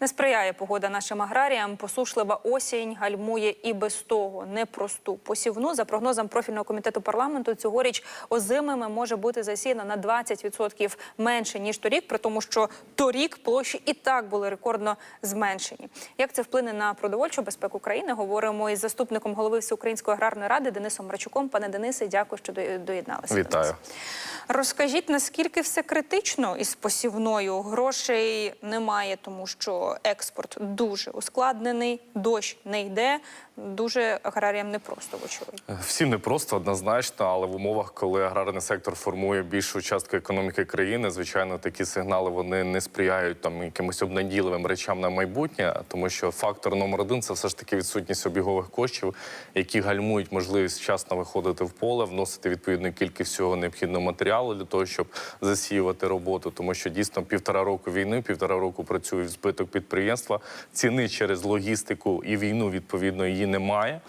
Не сприяє погода нашим аграріям. Посушлива осінь гальмує і без того непросту посівну. За прогнозом профільного комітету парламенту, цьогоріч озимими може бути засіяно на 20% менше ніж торік, при тому, що торік площі і так були рекордно зменшені. Як це вплине на продовольчу безпеку країни? Говоримо із заступником голови Всеукраїнської аграрної ради Денисом Рачуком. Пане Денисе, дякую, що до- доєдналися. до Вітаю. нас. Розкажіть, наскільки все критично із посівною? Грошей немає, тому що експорт дуже ускладнений, дощ не йде. Дуже аграріям непросто, вочевидь. Всім непросто однозначно, але в умовах, коли аграрний сектор формує більшу частку економіки країни, звичайно, такі сигнали вони не сприяють там якимось обнадійливим речам на майбутнє, тому що фактор номер один це все ж таки відсутність обігових коштів, які гальмують можливість вчасно виходити в поле, вносити відповідну кількість всього необхідного матеріалу для того, щоб засіювати роботу. Тому що дійсно півтора року війни, півтора року працює в збиток підприємства. Ціни через логістику і війну відповідно її немає.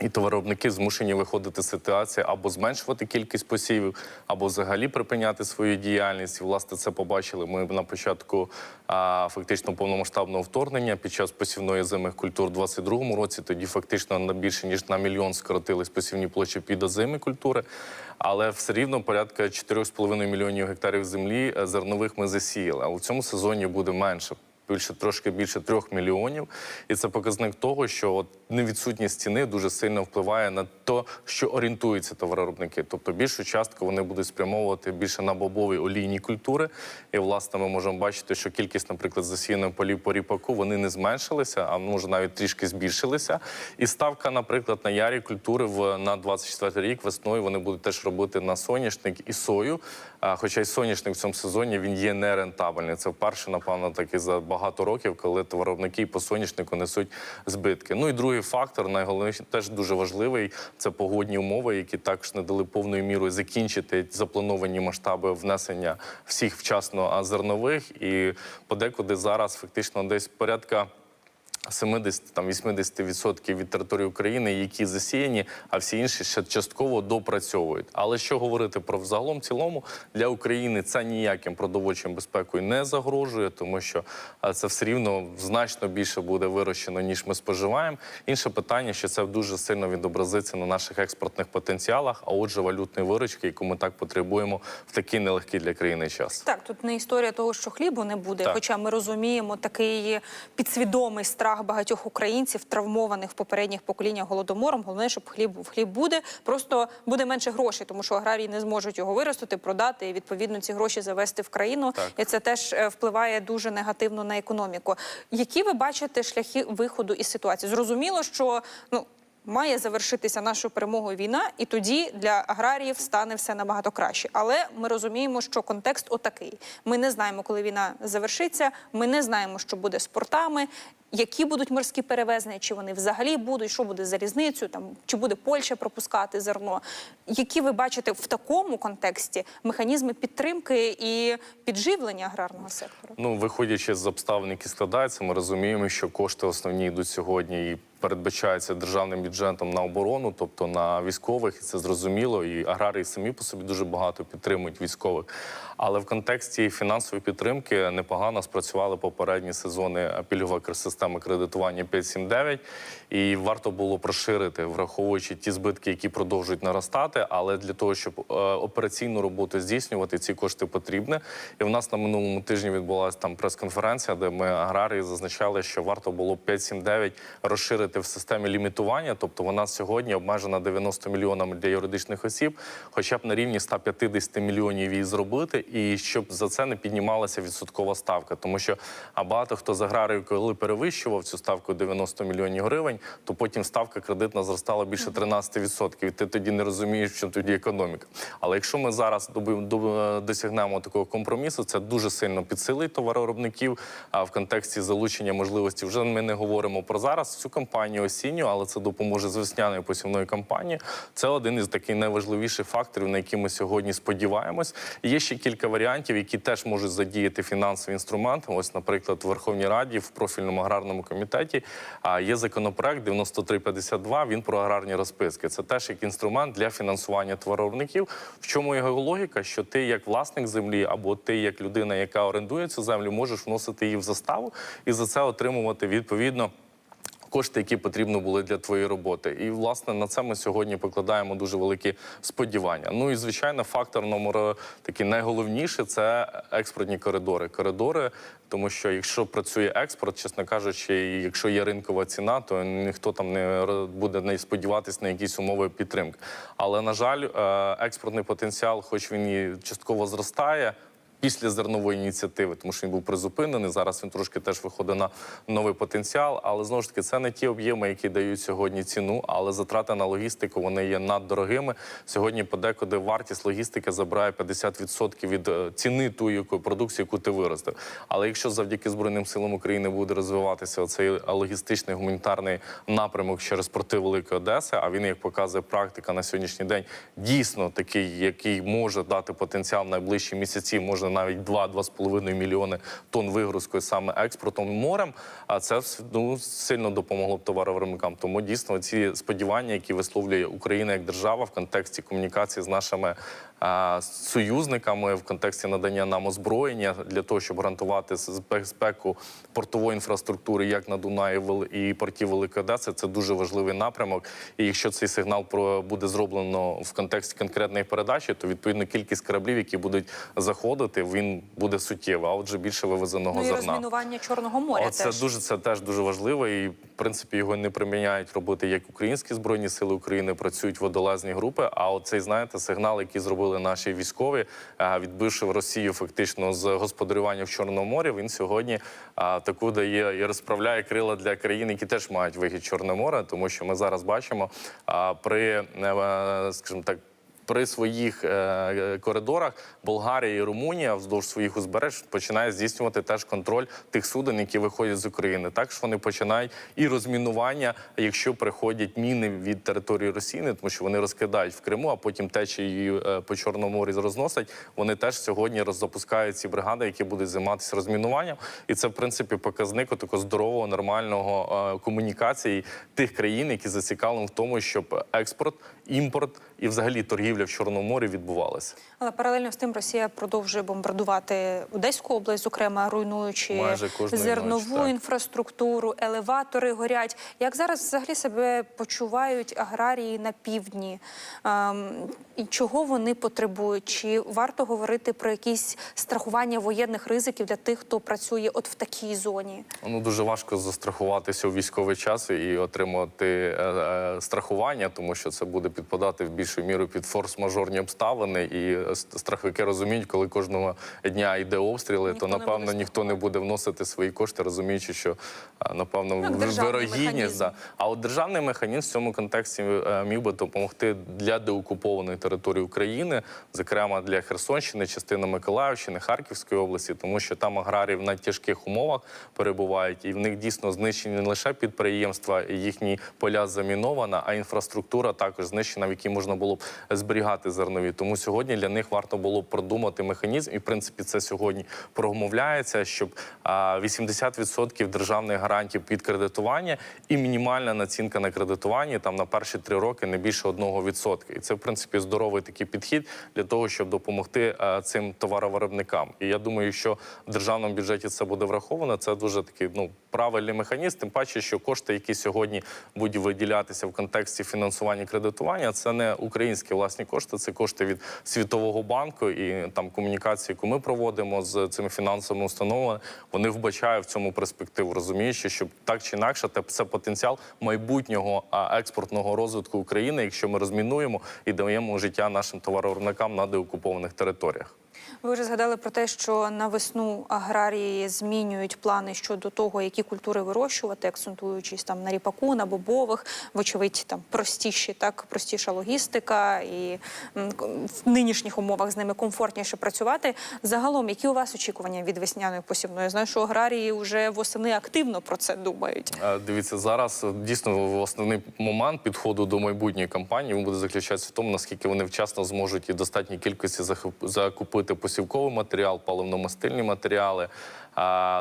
І товаровники змушені виходити з ситуації або зменшувати кількість посівів, або взагалі припиняти свою діяльність. І, власне, це побачили ми на початку а, фактично повномасштабного вторгнення під час посівної зимих культур у 22-му році. Тоді фактично на більше ніж на мільйон скоротились посівні площі під озими культури. Але все рівно порядка 4,5 мільйонів гектарів землі е, зернових ми засіяли. А у цьому сезоні буде менше більше трошки більше трьох мільйонів, і це показник того, що от невідсутність ціни дуже сильно впливає на те, що орієнтуються товаровиробники. Тобто більшу частку вони будуть спрямовувати більше на бобові олійні культури. І власне ми можемо бачити, що кількість, наприклад, засіяних полів по ріпаку вони не зменшилися, а може навіть трішки збільшилися. І ставка, наприклад, на ярі культури в на 24 рік весною вони будуть теж робити на соняшник і сою. А, Хоча й соняшник в цьому сезоні він є нерентабельний. Це вперше, напевно, таки за багато років, коли товаровники по соняшнику несуть збитки. Ну і другий фактор, найголовніший, теж дуже важливий, це погодні умови, які також не дали повною мірою закінчити заплановані масштаби внесення всіх вчасно зернових. І подекуди зараз фактично десь порядка. 70 там 80% від території України, які засіяні, а всі інші ще частково допрацьовують. Але що говорити про взагалом цілому для України це ніяким продовольчим безпекою не загрожує, тому що це все рівно значно більше буде вирощено, ніж ми споживаємо. Інше питання, що це дуже сильно відобразиться на наших експортних потенціалах, а отже, валютної виручки, яку ми так потребуємо в такий нелегкий для країни час. Так, тут не історія того, що хлібу не буде. Так. Хоча ми розуміємо такий підсвідомий страх багатьох українців, травмованих в попередніх поколіннях голодомором. Головне, щоб хліб в Хліб буде, просто буде менше грошей, тому що аграрії не зможуть його виростити, продати і відповідно ці гроші завести в країну. Так. І це теж е, впливає дуже негативно на економіку. Які ви бачите шляхи виходу із ситуації? Зрозуміло, що ну. Має завершитися нашою перемогою війна, і тоді для аграріїв стане все набагато краще. Але ми розуміємо, що контекст отакий. Ми не знаємо, коли війна завершиться. Ми не знаємо, що буде з портами, які будуть морські перевезення, чи вони взагалі будуть, що буде з залізницею, там чи буде Польща пропускати зерно. Які ви бачите в такому контексті механізми підтримки і підживлення аграрного сектору? Ну, виходячи з обставин, які складаються, ми розуміємо, що кошти основні йдуть сьогодні і передбачаються державним бюджетом на оборону, тобто на військових, і це зрозуміло. І аграрії самі по собі дуже багато підтримують військових. Але в контексті фінансової підтримки непогано спрацювали попередні сезони пільгова система кредитування 5.7.9, і варто було розширити, враховуючи ті збитки, які продовжують наростати. Але для того, щоб е, операційну роботу здійснювати, ці кошти потрібні. І в нас на минулому тижні відбулася там прес-конференція, де ми аграрії зазначали, що варто було 5.7.9 розширити в системі лімітування. Тобто вона сьогодні обмежена 90 мільйонами для юридичних осіб, хоча б на рівні 150 мільйонів її зробити, і щоб за це не піднімалася відсоткова ставка. Тому що а багато хто з аграріїв, коли перевищував цю ставку 90 мільйонів гривень, то потім ставка кредитна зростала більше 13%. І ти тоді не розумієш, що тоді економіка. Але якщо ми зараз досягнемо такого компромісу, це дуже сильно підсилить товаровиробників. А в контексті залучення можливості вже ми не говоримо про зараз цю кампанію. Кампанію осінню, але це допоможе з весняною посівною кампанією. Це один із таких найважливіших факторів, на які ми сьогодні сподіваємось. Є ще кілька варіантів, які теж можуть задіяти фінансові інструменти. Ось, наприклад, в Верховній Раді в профільному аграрному комітеті є законопроект 9352, Він про аграрні розписки. Це теж як інструмент для фінансування товаровиробників. В чому його логіка? Що ти як власник землі або ти як людина, яка орендує цю землю, можеш вносити її в заставу і за це отримувати відповідно. Кошти, які потрібно були для твоєї роботи, і власне на це ми сьогодні покладаємо дуже великі сподівання. Ну і звичайно, фактор номер е, такий найголовніший це експортні коридори. Коридори, тому що якщо працює експорт, чесно кажучи, і якщо є ринкова ціна, то ніхто там не буде не сподіватись на якісь умови підтримки. Але на жаль, е, експортний потенціал, хоч він і частково зростає після зернової ініціативи, тому що він був призупинений. Зараз він трошки теж виходить на новий потенціал. Але знову ж таки, це не ті об'єми, які дають сьогодні ціну, але затрати на логістику вони є наддорогими. Сьогодні подекуди вартість логістики забирає 50% від е, ціни тої якої продукції, яку ти виростив. Але якщо завдяки збройним силам України буде розвиватися оцей логістичний гуманітарний напрямок через порти Великої Одеси, а він, як показує практика на сьогоднішній день, дійсно такий, який може дати потенціал в найближчі місяці, може навіть 2-2,5 мільйони тонн вигрузкою саме експортом морем. А це ну, сильно допомогло б товаровиробникам. Тому дійсно ці сподівання, які висловлює Україна як держава в контексті комунікації з нашими а, союзниками, в контексті надання нам озброєння для того, щоб гарантувати з- безпеку портової інфраструктури, як на Дунаї і порті Великої Одеси, це дуже важливий напрямок. І якщо цей сигнал буде зроблено в контексті конкретної передачі, то відповідно кількість кораблів, які будуть заходити, він буде суттєвий. А отже, більше вивезеного Ну і зерна. розмінування Чорного моря Оце теж. дуже це теж дуже важливо, і в принципі його не приміняють робити як українські збройні сили України. Працюють водолазні групи. А оцей знаєте сигнал, який зробили наші військові, е, відбивши Росію фактично з господарювання в Чорному морі. Він сьогодні таку дає і розправляє крила для країн, які теж мають вихід Чорне море, тому що ми зараз бачимо при е, скажімо так. При своїх е, коридорах Болгарія і Румунія вздовж своїх узбереж починає здійснювати теж контроль тих суден, які виходять з України. Також вони починають і розмінування, якщо приходять міни від території Росії, тому що вони розкидають в Криму, а потім течією е, по Чорному морі розносять. Вони теж сьогодні роззапускають ці бригади, які будуть займатися розмінуванням. І це в принципі показник такого здорового, нормального е, комунікації тих країн, які зацікавлені в тому, щоб експорт, імпорт і взагалі торгівля в Чорному морі відбувалася. Але паралельно з тим Росія продовжує бомбардувати Одеську область, зокрема руйнуючи зернову ночі, інфраструктуру, елеватори горять. Як зараз взагалі себе почувають аграрії на півдні? Ем, і чого вони потребують? Чи варто говорити про якісь страхування воєнних ризиків для тих, хто працює от в такій зоні? Ну дуже важко застрахуватися у військовий час і отримати е, е, страхування, тому що це буде підпадати в більшу міру під форс-мажорні обставини. І страховики розуміють, коли кожного дня йде обстріли, Ніхто то не напевно ніхто не буде вносити свої кошти, розуміючи, що напевно державний вирогідність. Да. А от державний механізм в цьому контексті е, міг би допомогти для деокупованої території України, зокрема для Херсонщини, частини Миколаївщини, Харківської області, тому що там аграрії в надтяжких умовах перебувають, і в них дійсно знищені не лише підприємства, і їхні поля замінована, а інфраструктура також знищена, в якій можна було б зберігати зернові. Тому сьогодні для них варто було продумати механізм, і в принципі це сьогодні промовляється, щоб а, 80% державних гарантій під кредитування і мінімальна націнка на кредитування там на перші три роки не більше 1%. І це в принципі здоровий такий підхід для того, щоб допомогти е, цим товаровиробникам. І я думаю, що в державному бюджеті це буде враховано. Це дуже такий ну правильний механізм. Тим паче, що кошти, які сьогодні будуть виділятися в контексті фінансування кредитування, це не українські власні кошти, це кошти від світового банку і там комунікації, яку ми проводимо з цими фінансовими установами. Вони вбачають в цьому перспективу, розуміючи, що так чи інакше, це потенціал майбутнього експортного розвитку України, якщо ми розмінуємо і даємо життя нашим товаровиробникам на деокупованих територіях. Ви вже згадали про те, що на весну аграрії змінюють плани щодо того, які культури вирощувати, акцентуючись там на ріпаку, на бобових, вочевидь, там простіші, так простіша логістика, і в нинішніх умовах з ними комфортніше працювати. Загалом, які у вас очікування від весняної посівної? Я знаю, що аграрії вже восени активно про це думають. Дивіться, зараз е, дійсно основний момент підходу до майбутньої кампанії буде заключатися в тому, наскільки вони вчасно зможуть і достатній кількості закупити посівковий матеріал, паливно-мастильні матеріали,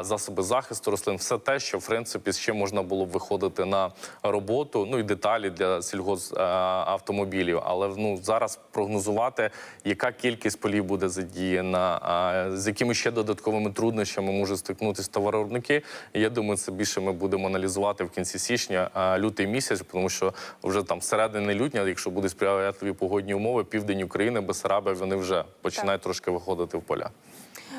засоби захисту рослин, все те, що в принципі ще можна було б виходити на роботу. Ну і деталі для сільгоспавтомобілів. Але ну зараз прогнозувати, яка кількість полів буде задіяна, з якими ще додатковими труднощами можуть стикнутися товаровиробники. Я думаю, це більше ми будемо аналізувати в кінці січня, лютий місяць, тому що вже там середини лютня, якщо будуть сприятливі погодні умови, південь України, Бесарабія, вони вже починають трошки виходити в поля.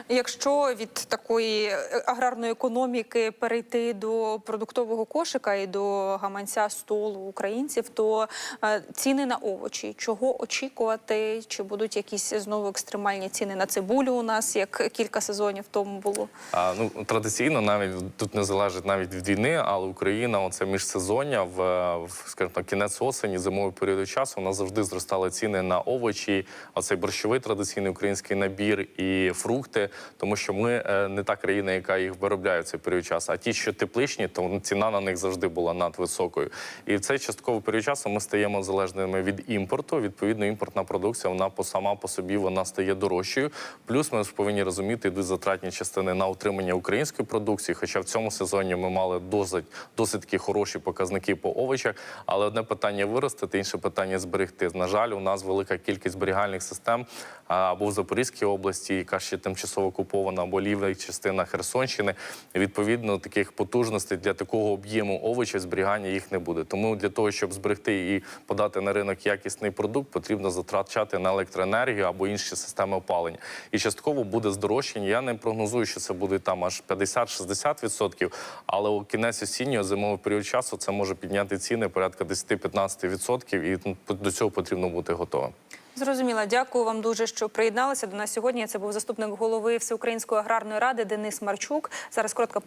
Якщо від такої е, аграрної економіки перейти до продуктового кошика і до гаманця столу українців, то е, ціни на овочі, чого очікувати? Чи будуть якісь знову екстремальні ціни на цибулю у нас, як кілька сезонів тому було? А, ну традиційно навіть тут не залежить навіть від війни, але Україна, оце міжсезоння в, в скажімо так, кінець осені, зимовий період часу. У нас завжди зростали ціни на овочі, оцей борщовий традиційний український набір і фрукти, тому що ми е, не та країна, яка їх виробляє в цей період часу. А ті, що тепличні, то ціна на них завжди була надвисокою. І в цей частковий період часу ми стаємо залежними від імпорту. Відповідно, імпортна продукція вона сама по собі вона стає дорожчою. Плюс ми повинні розуміти, йдуть затратні частини на утримання української продукції. Хоча в цьому сезоні ми мали досить досить хороші показники по овочах. Але одне питання виростити, інше питання зберегти. На жаль, у нас велика кількість зберігальних систем або в Запорізькій області, яка ще тимчасово окупована, або лівна частина Херсонщини. Відповідно, таких потужностей для такого об'єму овочів зберігання їх не буде. Тому для того, щоб зберегти і подати на ринок якісний продукт, потрібно затрачати на електроенергію або інші системи опалення. І частково буде здорожчання. Я не прогнозую, що це буде там аж 50-60%, але у кінець осіннього зимовий період часу це може підняти ціни порядка 10-15%, і до цього потрібно бути готовим. Зрозуміла. Дякую вам дуже, що приєдналися до нас сьогодні. Це був заступник голови Всеукраїнської аграрної ради Денис Марчук. Зараз коротка